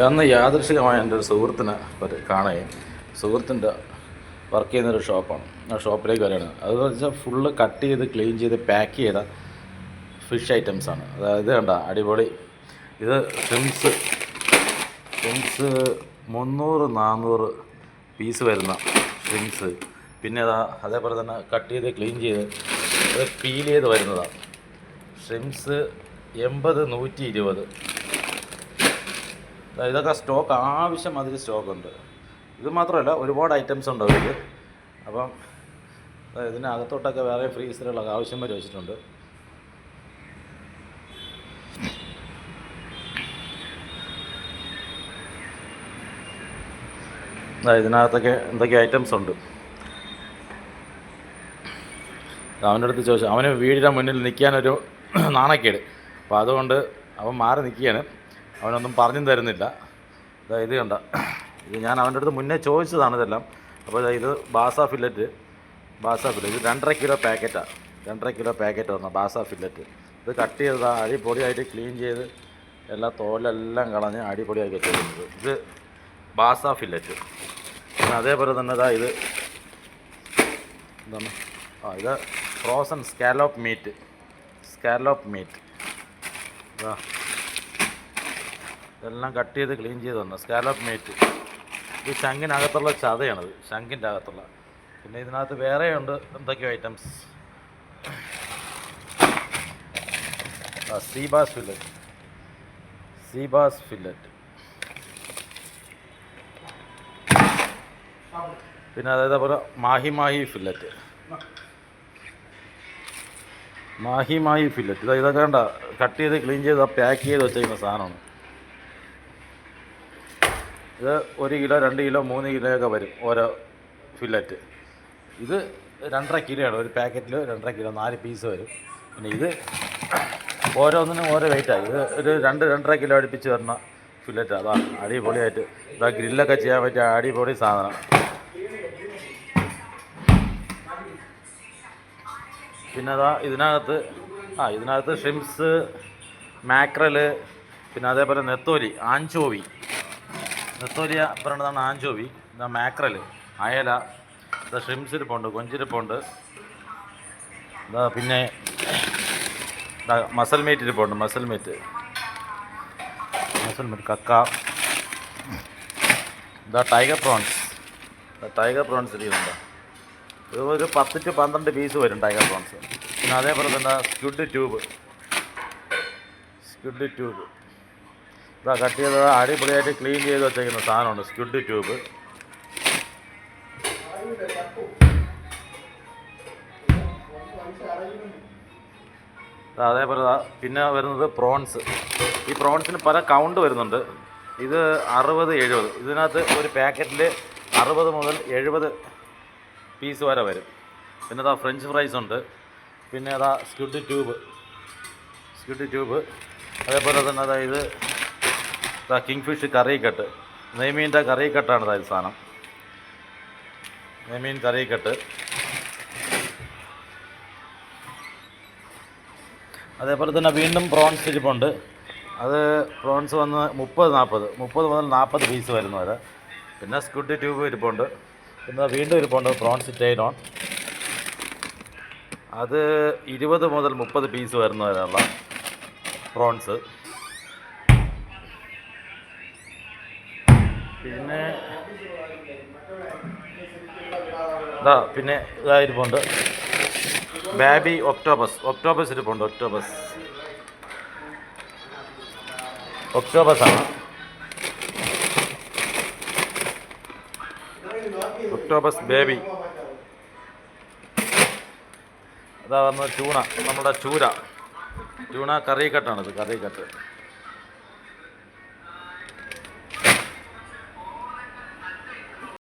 അന്ന് യാദൃശികമായ എന്റെ ഒരു സുഹൃത്തിനെ പറ്റി കാണുകയും സുഹൃത്തിന്റെ വർക്ക് ചെയ്യുന്നൊരു ഷോപ്പാണ്. ആ ഷോപ്പിലേക്ക് വരികയാണ്. അത് വെച്ചാൽ ഫുള്ള് കട്ട് ചെയ്ത് ക്ലീൻ ചെയ്ത് പാക്ക് ചെയ്ത ഫിഷ് ഐറ്റംസാണ് അതായത് കണ്ട അടിപൊളി. ഇത് ഷിംസ് ഷിംസ് മുന്നൂറ് നാന്നൂറ് പീസ് വരുന്ന ഷിംസ് പിന്നെ അതാ അതേപോലെ തന്നെ കട്ട് ചെയ്ത് ക്ലീൻ ചെയ്ത് അത് പീൽ ചെയ്ത് വരുന്നതാണ്. ഷിംസ് എൺപത് നൂറ്റി ഇരുപത്. ഇതൊക്കെ സ്റ്റോക്ക് ആവശ്യം അതിൽ സ്റ്റോക്ക് ഉണ്ട്. ഇത് മാത്രമല്ല ഒരുപാട് ഐറ്റംസ് ഉണ്ട് അതിൽ അപ്പം ഇതിനകത്തോട്ടൊക്കെ വേറെ ഫ്രീസറുകളൊക്കെ ആവശ്യം വരെ വെച്ചിട്ടുണ്ട്. ഇതിനകത്തൊക്കെ എന്തൊക്കെ ഐറ്റംസ് ഉണ്ട്? അവന്റെ അടുത്ത് ചോദിച്ചു. അവന് വീടിന്റെ മുന്നിൽ നിൽക്കാനൊരു നാണക്കേട്. അപ്പോൾ അതുകൊണ്ട് അവൻ മാറി നിൽക്കുകയാണ്. അവനൊന്നും പറഞ്ഞും തരുന്നില്ല. ഇതാ ഇത് കണ്ട. ഇത് ഞാൻ അവന്റെ അടുത്ത് മുന്നേ ചോദിച്ചതാണ് ഇതെല്ലാം. അപ്പോൾ ഇത് ബാസ ഫില്ലറ്റ്. ബാസ ഫില്ലറ്റ്. ഇത് രണ്ടര കിലോ പാക്കറ്റാണ് രണ്ടര കിലോ പാക്കറ്റ് വന്ന ബാസ ഫില്ലറ്റ്. ഇത് കട്ട് ചെയ്തതാണ് അടിപൊളിയായിട്ട് ക്ലീൻ ചെയ്ത് എല്ലാ തോലെല്ലാം കളഞ്ഞ് അടിപൊളിയാക്കി വെച്ചിരുന്നത് ഇത് ബാസ ഫില്ലറ്റ്. അതേപോലെ തന്നെ ഇതാ ഇത് എന്താണ് ആ ഇത് frozen scallop meat. Scallop meat. ഇതാ ഇതെല്ലാം കട്ട് ചെയ്ത് ക്ലീൻ ചെയ്ത് തന്നു സ്കാലോപ്പ് മീറ്റ് ഇത് ശങ്കിനകത്തുള്ള ചതയാണത്. ശങ്കിന്റെ അകത്തുള്ള. പിന്നെ ഇതിനകത്ത് വേറെയുണ്ട് എന്തൊക്കെയോ items seabass fillet seabass fillet പിന്നെ അതായത് അതേപോലെ mahi mahi fillet mahi mahi fillet ഇതാ ഇതൊക്കെ വേണ്ട കട്ട് ചെയ്ത് ക്ലീൻ ചെയ്ത് പാക്ക് ചെയ്ത് വെച്ചിരിക്കുന്ന സാധനമാണ്. ഇത് ഒരു കിലോ രണ്ട് കിലോ മൂന്ന് കിലോ ഒക്കെ വരും ഓരോ ഫില്ലറ്റ് ഇത് രണ്ടര കിലോയാണ്. ഒരു പാക്കറ്റിൽ രണ്ടര കിലോ നാല് പീസ് വരും. പിന്നെ ഇത് ഓരോന്നിനും ഓരോ വെയിറ്റാണ് ഇത് ഒരു രണ്ട് രണ്ടര കിലോ അടുപ്പിച്ച് വരുന്ന ഫില്ലറ്റ് അതാണ് അടിപൊളിയായിട്ട്. ഇതാ ഗ്രില്ലൊക്കെ ചെയ്യാൻ പറ്റിയ അടിപൊളി സാധനം. പിന്നെ അതാ ഇതിനകത്ത് ആ ഇതിനകത്ത് ഷ്രിംസ് മാക്രൽ പിന്നെ അതേപോലെ നെത്തോലി ആഞ്ചോവി നെത്തോലി പറഞ്ഞതാണ് ആഞ്ചോവി ഇതാ മാക്രൽ അയല ഇതാ ഷ്രിംസിരിപ്പുണ്ട് കൊഞ്ചിരിപ്പുണ്ട് ഇതാ പിന്നെ മസൽ മീറ്റ് ഇരിപ്പുണ്ട് മസൽ മീറ്റ്. മസൽ മീറ്റ് കക്ക. ഇതാ ടൈഗർ പ്രോൺസ് ടൈഗർ പ്രോൺസ് ഇരിക്കുന്നുണ്ട്. ഒരു പത്ത് ടു പന്ത്രണ്ട് പീസ് വരും ടൈഗർ പ്രോൺസ്. പിന്നെ അതേപോലെ തന്നെ സ്ക്യുഡ് ട്യൂബ് സ്ക്യുഡ് ട്യൂബ്. ഇതാ കട്ട് ചെയ്ത് അടിപൊളിയായിട്ട് ക്ലീൻ ചെയ്ത് വെച്ചേക്കുന്ന സാധനമുണ്ട്. സ്ക്വിഡ് ട്യൂബ് അതേപോലെ പിന്നെ വരുന്നത് പ്രോൺസ് ഈ പ്രോൺസിന് പല കൗണ്ട് വരുന്നുണ്ട്. ഇത് അറുപത് എഴുപത്. ഇതിനകത്ത് ഒരു പാക്കറ്റിൽ അറുപത് മുതൽ എഴുപത് പീസ് വരെ വരും. പിന്നെ അതാ ഫ്രഞ്ച് ഫ്രൈസ് ഉണ്ട്. പിന്നെ അതാ സ്ക്വിഡ് ട്യൂബ് സ്ക്വിഡ് ട്യൂബ് അതേപോലെ തന്നെ അതായത് ഇതാ കിങ് ഫിഷ് കറിക്കട്ട് നെയ്മീന്റെ കറിക്കട്ടാണ് അതായത് സാധനം. നെയ്മീൻ കറിക്കട്ട് അതേപോലെ തന്നെ വീണ്ടും പ്രോൺസ് ഇരിപ്പുണ്ട്. അത് പ്രോൺസ് വന്ന് മുപ്പത് നാൽപ്പത് മുപ്പത് മുതൽ നാൽപ്പത് പീസ് വരുന്നു വരെ പിന്നെ സ്കൂട്ടി ട്യൂബ് ഇരിപ്പുണ്ട്. പിന്നെ വീണ്ടും ഇരിപ്പുണ്ട് പ്രോൺസ് ടൈനോൺ അത് ഇരുപത് മുതൽ മുപ്പത് പീസ് വരുന്നവരുള്ള പ്രോൺസ്. പിന്നെ ഇതാ പിന്നെ ഇതായിരിപ്പുണ്ട് ബാബി ഒക്ടോബസ്. ഒക്ടോബസ് ഇരിപ്പുണ്ട് ഒക്ടോബസ്. ഒക്ടോബസ് ആണ് ഒക്ടോബസ് ബേബി. അതാ വന്ന ചൂണ നമ്മുടെ ചൂര. ചൂണ കറിക്കട്ടാണിത് കറിക്കട്ട്.